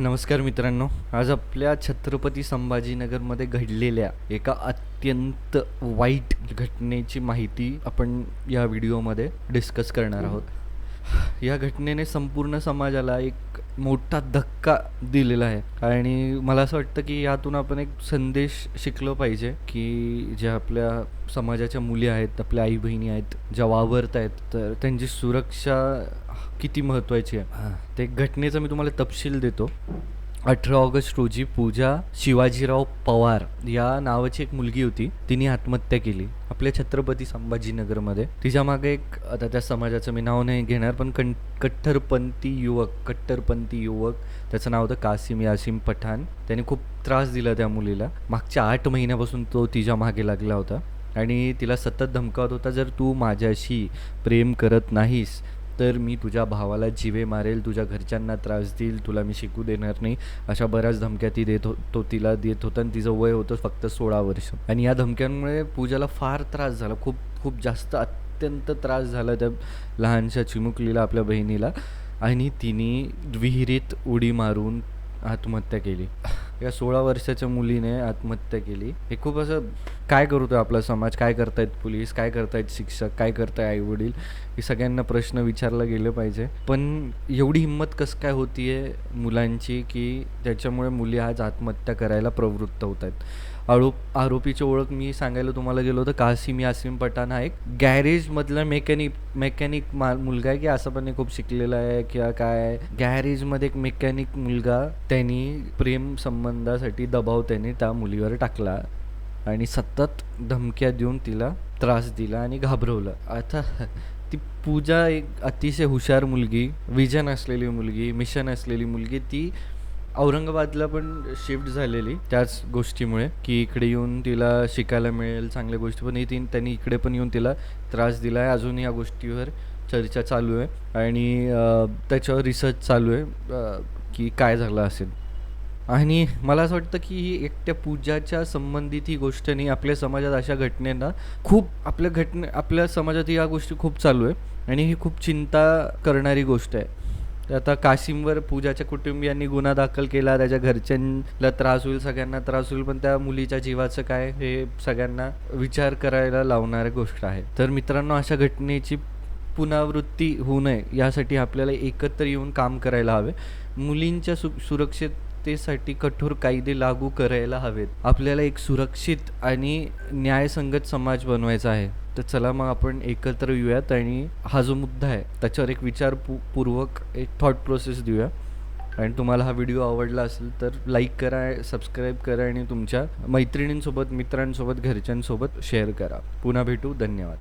नमस्कार मित्रांनो. आज आपल्या छत्रपती संभाजीनगरमध्ये घडलेल्या एका अत्यंत वाईट घटनेची माहिती आपण या व्हिडिओमध्ये डिस्कस करणार आहोत. या घटनेने संपूर्ण समाजाला एक मोठा धक्का दिलेला आहे. आणि मला असं वाटतं की यातून आपण एक संदेश शिकलो पाहिजे की ज्या आपल्या समाजाच्या मुली आहेत आपल्या आई बहिणी आहेत ज्या वावरत आहेत तर त्यांची सुरक्षा किती महत्त्वाची आहे. ते घटनेचा मी तुम्हाला तपशील देतो. अठरा ऑगस्ट रोजी पूजा शिवाजीराव पवार या नावाची एक मुलगी होती. तिने आत्महत्या केली. आपल्या छत्रपती संभाजीनगरमध्ये. तिच्यामागे एक आता त्या समाजाचं मी नाव नाही घेणार पण कं कट्टरपंथी युवक कट्टरपंथी युवक त्याचं नाव होतं कासिम यासिम पठाण. त्याने खूप त्रास दिला त्या मुलीला. मागच्या आठ महिन्यापासून तो तिच्यामागे लागला होता. आणि तिला सतत धमकावत होता जर तू माझ्याशी प्रेम करत नाहीस तर मी तुझ्या भावाला जिवे मारेल तुझ्या घरच्यांना त्रास देईल तुला मी शिकू देणार नाही. अशा बऱ्याच धमक्या ती देत हो तो तिला देत होता आणि तिचं वय होतं फक्त सोळा वर्ष. आणि या धमक्यांमुळे पूजाला फार त्रास झाला. खूप खूप जास्त अत्यंत त्रास झाला त्या लहानशा चिमुकलीला आपल्या बहिणीला. आणि तिने विहिरीत उडी मारून आत्महत्या केली. या सोळा वर्षाच्या मुलीने आत्महत्या केली. हे खूप असं काय करतोय आपला समाज? काय करतायत पोलीस? काय करतायत शिक्षक? काय करताय आई वडील हे सगळ्यांना प्रश्न विचारला गेले पाहिजे. पण एवढी हिंमत कसं काय होतीये मुलांची की त्याच्यामुळे मुली आज आत्महत्या करायला प्रवृत्त होत आहेत आरोप आरोपीची ओळख मी सांगायला तुम्हाला गेलो तर कासिम यासिम पठाण हा एक गॅरेजमधला मेकॅनिक मेकॅनिक मा मुलगा आहे की असं पण खूप शिकलेला आहे किंवा काय गॅरेजमध्ये एक मेकॅनिक मुलगा त्यांनी प्रेम संबंधासाठी दबाव त्याने त्या मुलीवर टाकला. आणि सतत धमक्या देऊन तिला त्रास दिला आणि घाबरवलं. आता ती पूजा एक अतिशय हुशार मुलगी विजन असलेली मुलगी मिशन असलेली मुलगी ती औरंगाबादला पण शिफ्ट झालेली त्याच गोष्टीमुळे की इकडे येऊन तिला शिकायला मिळेल चांगल्या गोष्टी पण ती त्यांनी इकडे पण येऊन तिला त्रास दिला आहे अजून या गोष्टीवर चर्चा चालू आहे. आणि त्याच्यावर रिसर्च चालू आहे की काय झालं असेल. आणि मला असं वाटतं की ही एकट्या पूजाच्या संबंधित ही गोष्ट नाही आपल्या समाजात अशा घटनेना खूप आपल्या घटने आपल्या समाजात या गोष्टी खूप चालू आहे आणि ही खूप चिंता करणारी गोष्ट आहे. आता कासिमवर पूजाच्या कुटुंबियांनी गुन्हा दाखल केला त्याच्या घरच्यांना त्रास होईल सगळ्यांना त्रास होईल पण त्या मुलीच्या जीवाचं काय हे सगळ्यांना विचार करायला लावणारी गोष्ट आहे. तर मित्रांनो अशा घटनेची पुनरावृत्ती होऊ नये यासाठी आपल्याला एकत्र येऊन काम करायला हवे. मुलींच्या सु सुरक्षेत सुरक्षिततेसाठी कठोर कायदे लागू करायला हवेत. आपल्याला एक सुरक्षित आणि न्यायसंगत समाज बनवायचा आहे. तर चला मग आपण एकत्र येऊयात आणि हा जो मुद्दा आहे त्याच्यावर एक विचार एक थॉट प्रोसेस देऊया. आणि तुम्हाला हा व्हिडिओ आवडला असेल तर लाईक करा सबस्क्राईब करा आणि तुमच्या मैत्रिणींसोबत मित्रांसोबत घरच्यांसोबत शेअर करा. पुन्हा भेटू. धन्यवाद.